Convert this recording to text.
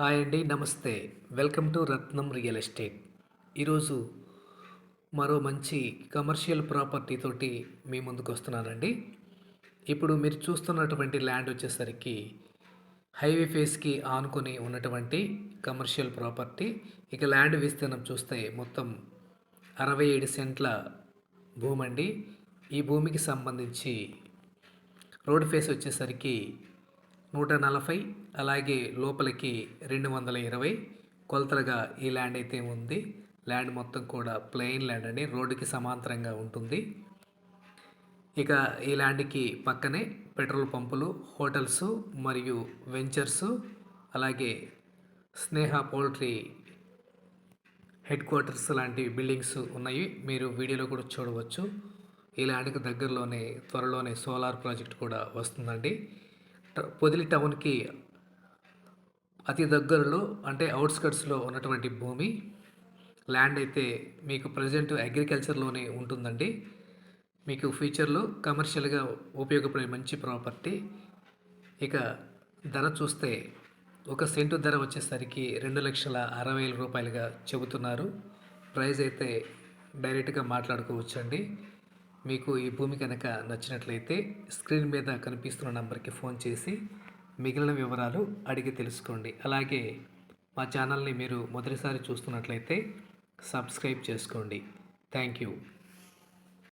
Hi అండి నమస్తే. Welcome to Ratnam real estate. ఈరోజు మరో మంచి కమర్షియల్ ప్రాపర్టీ తోటి మీ ముందుకు వస్తున్నానండి. ఇప్పుడు మీరు చూస్తున్నటువంటి ల్యాండ్ వచ్చేసరికి హైవే ఫేస్కి ఆనుకొని ఉన్నటువంటి కమర్షియల్ ప్రాపర్టీ. ఇక ల్యాండ్ విస్తీర్ణం చూస్తే మొత్తం అరవై ఏడు సెంట్ల భూమి అండి ఈ భూమికి సంబంధించి రోడ్ ఫేస్ వచ్చేసరికి నూట నలభై అలాగే లోపలికి రెండు వందల ఇరవై. కొలతలుగా ఈ ల్యాండ్ అయితే ఉంది. ల్యాండ్ మొత్తం కూడా ప్లెయిన్ ల్యాండ్ అని రోడ్డుకి సమాంతరంగా ఉంటుంది. ఇక ఈ ల్యాండ్కి పక్కనే పెట్రోల్ పంపులు హోటల్స్ మరియు వెంచర్స్ అలాగే స్నేహ పౌల్ట్రీ హెడ్ క్వార్టర్స్ లాంటి బిల్డింగ్స్ ఉన్నాయి. మీరు వీడియోలో కూడా చూడవచ్చు. ఈ ల్యాండ్కి దగ్గరలోనే త్వరలోనే సోలార్ ప్రాజెక్ట్ కూడా వస్తుందండి. పొదిలి టౌన్కి అతి దగ్గరలో అంటే అవుట్స్కట్స్లో ఉన్నటువంటి భూమి ల్యాండ్ అయితే మీకు ప్రజెంట్ అగ్రికల్చర్లోనే ఉంటుందండి. మీకు ఫ్యూచర్లో కమర్షియల్గా ఉపయోగపడే మంచి ప్రాపర్టీ. ఇక ధర చూస్తే ఒక సెంటు ధర వచ్చేసరికి రెండు లక్షల అరవై వేల రూపాయలుగా చెబుతున్నారు. ప్రైస్ అయితే డైరెక్ట్గా మాట్లాడుకోవచ్చండి. మీకు ఈ భూమి కనుక నచ్చినట్లయితే స్క్రీన్ మీద కనిపిస్తున్న నంబర్కి ఫోన్ చేసి మిగిలిన వివరాలు అడిగి తెలుసుకోండి. అలాగే మా ఛానల్ని మీరు మొదటిసారి చూస్తున్నట్లయితే సబ్స్క్రైబ్ చేసుకోండి. Thank you.